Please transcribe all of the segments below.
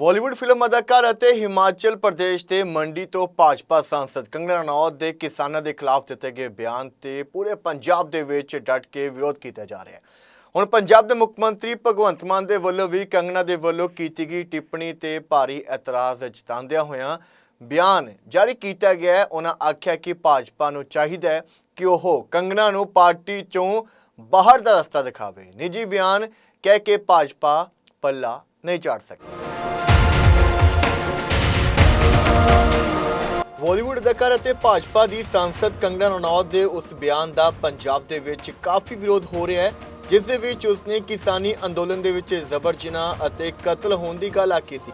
Bollywood film ਅਦਾਕਾਰ ਅਤੇ ਹਿਮਾਚਲ ਪ੍ਰਦੇਸ਼ ਦੇ ਮੰਡੀ ਤੋਂ ਭਾਜਪਾ ਸਾਂਸਦ ਕੰਗਣਾ ਰਣੌਤ ਦੇ ਕਿਸਾਨਾਂ ਦੇ ਖਿਲਾਫ ਦਿੱਤੇ ਗਏ ਬਿਆਨ ਤੇ ਪੂਰੇ ਪੰਜਾਬ ਦੇ ਵਿੱਚ ਡਟ ਕੇ ਵਿਰੋਧ ਕੀਤਾ ਜਾ ਰਿਹਾ ਹੈ। ਹੁਣ ਪੰਜਾਬ ਦੇ ਮੁੱਖ ਮੰਤਰੀ ਭਗਵੰਤ ਮਾਨ ਦੇ ਵੱਲੋਂ ਵੀ ਕੰਗਣਾ ਦੇ ਵੱਲੋਂ ਕੀਤੀ ਗਈ ਟਿੱਪਣੀ ਤੇ ਭਾਰੀ ਇਤਰਾਜ਼ ਜਤਾਉਂਦਿਆਂ ਹੋਇਆਂ ਬਿਆਨ ਜਾਰੀ ਕੀਤਾ ਗਿਆ ਹੈ। ਉਹਨਾਂ ਆਖਿਆ ਕਿ ਭਾਜਪਾ ਨੂੰ ਚਾਹੀਦਾ ਹੈ ਕਿ ਉਹ ਕੰਗਣਾ ਨੂੰ ਪਾਰਟੀ ਚੋਂ ਬਾਹਰ ਦਾ ਰਸਤਾ ਦਿਖਾਵੇ। ਨਿੱਜੀ ਬਿਆਨ ਕਹਿ ਕੇ ਭਾਜਪਾ ਪੱਲਾ ਨਹੀਂ ਝਾੜ ਸਕਦੀ ਬਾਲੀਵੁੱਡ ਅਦਾਕਾਰ ਅਤੇ ਭਾਜਪਾ ਦੀ ਸੰਸਦ ਕੰਗਨਾ ਰਣੌਤ ਦੇ ਉਸ ਬਿਆਨ ਦਾ ਪੰਜਾਬ ਦੇ ਵਿੱਚ ਕਾਫੀ ਵਿਰੋਧ ਹੋ ਰਿਹਾ ਹੈ, ਜਿਸ ਦੇ ਵਿੱਚ ਉਸਨੇ ਕਿਸਾਨੀ ਅੰਦੋਲਨ ਦੇ ਵਿੱਚ ਜ਼ਬਰ ਜਨਾਹ ਅਤੇ ਕਤਲ ਹੋਣ ਦੀ ਗੱਲ ਆਖੀ ਸੀ।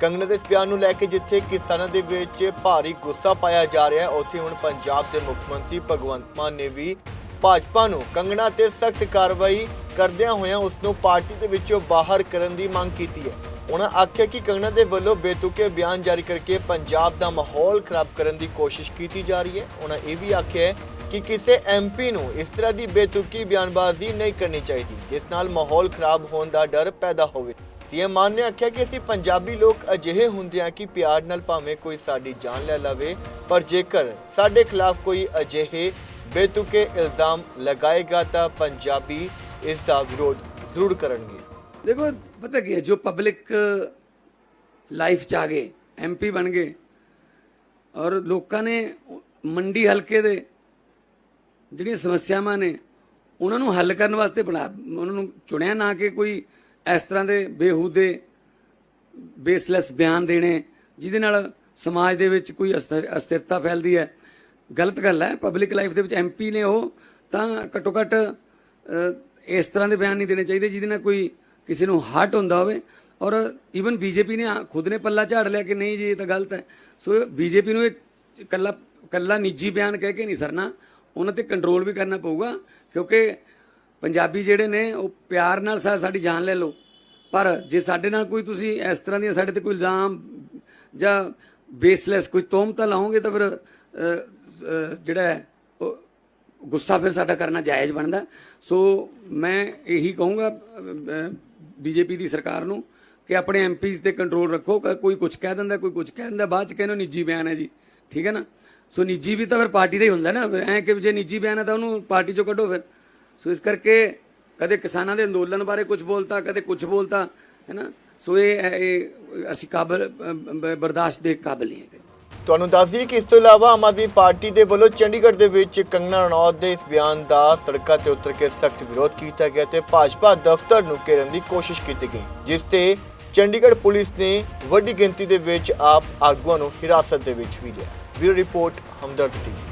ਕੰਗਨਾ ਦੇ ਇਸ ਬਿਆਨ ਨੂੰ ਲੈ ਕੇ ਜਿੱਥੇ ਕਿਸਾਨਾਂ ਦੇ ਵਿੱਚ ਭਾਰੀ ਗੁੱਸਾ ਪਾਇਆ ਜਾ ਰਿਹਾ ਹੈ, ਉੱਥੇ ਹੁਣ ਪੰਜਾਬ ਦੇ ਮੁੱਖ ਮੰਤਰੀ ਭਗਵੰਤ ਮਾਨ ਨੇ ਵੀ ਭਾਜਪਾ ਨੂੰ ਕੰਗਨਾ ਤੇ ਸਖਤ ਕਾਰਵਾਈ ਕਰਦਿਆਂ ਹੋਇਆਂ ਉਸ ਨੂੰ ਪਾਰਟੀ ਦੇ ਵਿੱਚੋਂ ਬਾਹਰ ਕਰਨ ਦੀ ਮੰਗ ਕੀਤੀ ਹੈ। ਉਹਨਾਂ ਆਖਿਆ ਕਿ ਕੰਗਨਾ ਦੇ ਵੱਲੋਂ ਬੇਤੁਕੇ ਬਿਆਨ ਜਾਰੀ ਕਰਕੇ ਪੰਜਾਬ ਦਾ ਮਾਹੌਲ ਖਰਾਬ ਕਰਨ ਦੀ ਕੋਸ਼ਿਸ਼ ਕੀਤੀ ਜਾ ਰਹੀ ਹੈ। ਉਹਨਾਂ ਇਹ ਵੀ ਆਖਿਆ ਕਿ ਕਿਸੇ ਐਮਪੀ ਨੂੰ ਇਸ ਤਰ੍ਹਾਂ ਦੀ ਬੇਤੁਕੀ ਬਿਆਨਬਾਜ਼ੀ ਨਹੀਂ ਕਰਨੀ ਚਾਹੀਦੀ, ਜਿਸ ਨਾਲ ਮਾਹੌਲ ਖਰਾਬ ਹੋਣ ਦਾ ਡਰ ਪੈਦਾ ਹੋਵੇ। ਸੀਐਮ ਮਾਨ ਨੇ ਆਖਿਆ ਕਿ ਅਸੀਂ ਪੰਜਾਬੀ ਲੋਕ ਅਜਿਹੇ ਹੁੰਦੇ ਹਾਂ ਕਿ ਪਿਆਰ ਨਾਲ ਭਾਵੇਂ ਕੋਈ ਸਾਡੀ ਜਾਨ ਲੈ ਲਵੇ, ਪਰ ਜੇਕਰ ਸਾਡੇ ਖਿਲਾਫ ਕੋਈ ਅਜਿਹੇ ਬੇਤੁਕੇ ਇਲਜ਼ਾਮ ਲਗਾਏਗਾ ਤਾਂ ਪੰਜਾਬੀ ਇਸ ਦਾ ਵਿਰੋਧ ਜ਼ਰੂਰ ਕਰਨਗੇ। ਦੇਖੋ, ਪਤਾ ਕੀ ਹੈ, ਜੋ ਪਬਲਿਕ ਲਾਈਫ ਚ ਆ ਗਏ ਐਮਪੀ ਬਣ ਗਏ, ਔਰ ਲੋਕਾਂ ਨੇ ਮੰਡੀ ਹਲਕੇ ਦੇ ਜਿਹੜੀਆਂ ਸਮੱਸਿਆਵਾਂ ਨੇ, ਉਹਨਾਂ ਨੂੰ ਹੱਲ ਕਰਨ ਵਾਸਤੇ ਬਣਾ, ਉਹਨਾਂ ਨੂੰ ਚੁਣਿਆ ਨਾ ਕਿ ਕੋਈ ਇਸ ਤਰ੍ਹਾਂ ਦੇ ਬੇਹੂਦੇ ਬੇਸਲੈਸ ਬਿਆਨ ਦੇਣੇ, ਜਿਹਦੇ ਨਾਲ ਸਮਾਜ ਦੇ ਵਿੱਚ ਕੋਈ ਅਸਥਿਰ- ਅਸਥਿਰਤਾ ਫੈਲਦੀ ਹੈ। ਗਲਤ ਗੱਲ ਹੈ ਪਬਲਿਕ ਲਾਈਫ ਦੇ ਵਿੱਚ ਐਮਪੀ ਨੇ ਉਹ ਤਾਂ ਘੱਟੋ ਘੱਟ ਇਸ ਤਰ੍ਹਾਂ ਦੇ ਬਿਆਨ ਨਹੀਂ ਦੇਣੇ ਚਾਹੀਦੇ ਜਿਹਦੇ ਨਾਲ ਕੋਈ ਕਿਸੇ ਨੂੰ ਹਰਟ ਹੁੰਦਾ ਹੋਵੇ ਔਰ ਈਵਨ ਬੀਜੇਪੀ ਨੇ ਖੁਦ ਨੇ ਪੱਲਾ ਝਾੜ ਲਿਆ ਕਿ ਨਹੀਂ ਜੀ, ਇਹ ਤਾਂ ਗਲਤ ਹੈ। ਸੋ ਬੀਜੇਪੀ ਨੂੰ ਇਹ ਕੱਲਾ ਕੱਲਾ ਨਿੱਜੀ ਬਿਆਨ ਕਹਿ ਕੇ ਨਹੀਂ ਸਰਨਾ। ਉਹਨਾਂ ਤੇ ਕੰਟਰੋਲ ਵੀ ਕਰਨਾ ਪਊਗਾ, ਕਿਉਂਕਿ ਪੰਜਾਬੀ ਜਿਹੜੇ ਨੇ, ਉਹ ਪਿਆਰ ਨਾਲ ਸਾਡੀ ਜਾਨ ਲੈ ਲਓ। ਪਰ ਜੇ ਸਾਡੇ ਨਾਲ ਕੋਈ ਤੁਸੀਂ ਇਸ ਤਰ੍ਹਾਂ ਦੀਆਂ ਸਾਡੇ ਤੇ ਕੋਈ ਇਲਜ਼ਾਮ ਜਾਂ ਬੇਸਲੈਸ ਕੋਈ ਤੋਮਤਾਂ ਲਾਓਗੇ ਤਾਂ ਫਿਰ ਜਿਹੜਾ ਹੈ, ਉਹ ਗੁੱਸਾ ਫਿਰ ਸਾਡਾ ਕਰਨਾ ਜਾਇਜ਼ ਬਣਦਾ। ਸੋ ਮੈਂ ਇਹੀ ਕਹੂੰਗਾ ਬੀਜੇਪੀ ਦੀ ਸਰਕਾਰ ਨੂੰ ਕਿ ਆਪਣੇ ਐਮਪੀਜ਼ ਤੇ ਕੰਟਰੋਲ ਰੱਖੋ, ਕ- ਕੋਈ ਕੁਝ ਕਹਿ ਦਿੰਦਾ, ਕੋਈ ਕੁਝ ਕਹਿ ਦਿੰਦਾ, ਬਾਅਦ ਚ ਕਹਿੰਦੇ ਨਿੱਜੀ ਬਿਆਨ ਹੈ ਜੀ। ਠੀਕ ਹੈ ਨਾ? ਸੋ ਨਿੱਜੀ ਵੀ ਤਾਂ ਫਿਰ ਪਾਰਟੀ ਦਾ ਹੀ ਹੁੰਦਾ ਨਾ, ਐ ਕਿ ਜੇ ਨਿੱਜੀ ਬਿਆਨ ਹੈ ਤਾਂ ਉਹਨੂੰ ਪਾਰਟੀ ਚੋਂ ਕੱਢੋ ਫਿਰ। ਸੋ ਇਸ ਕਰਕੇ ਕਦੇ ਕਿਸਾਨਾਂ ਦੇ ਅੰਦੋਲਨ ਬਾਰੇ ਕੁਝ ਬੋਲਤਾ, ਕਦੇ ਕੁਝ ਬੋਲਤਾ, ਹੈ ਨਾ? ਸੋ ਇਹ ਇਹ ਅਸੀਂ ਕਾਬਲ ਬ- ਬਰਦਾਸ਼ਤ ਦੇ ਕਾਬਲ ਨਹੀਂ ਹੈਗੇ। ਤੁਹਾਨੂੰ ਦੱਸ ਦਈਏ ਕਿ ਇਸ ਤੋਂ ਇਲਾਵਾ ਆਮ ਆਦਮੀ ਪਾਰਟੀ ਦੇ ਵੱਲੋਂ ਚੰਡੀਗੜ੍ਹ ਦੇ ਵਿੱਚ ਕੰਗਨਾ ਰਣੌਤ ਦੇ ਇਸ ਬਿਆਨ ਦਾ ਸੜਕਾਂ ਤੇ ਉਤਰ ਕੇ ਸਖਤ ਵਿਰੋਧ ਕੀਤਾ ਗਿਆ ਤੇ ਭਾਜਪਾ ਦਫ਼ਤਰ ਨੂੰ ਘੇਰਨ ਦੀ ਕੋਸ਼ਿਸ਼ ਕੀਤੀ ਗਈ, ਜਿਸ ਤੇ ਚੰਡੀਗੜ੍ਹ ਪੁਲਿਸ ਨੇ ਵੱਡੀ ਗਿਣਤੀ ਦੇ ਵਿੱਚ ਆਪ ਆਗੂਆਂ ਨੂੰ ਹਿਰਾਸਤ ਦੇ ਵਿੱਚ ਵੀ ਲਿਆ। Bureau report, Hamdard TV.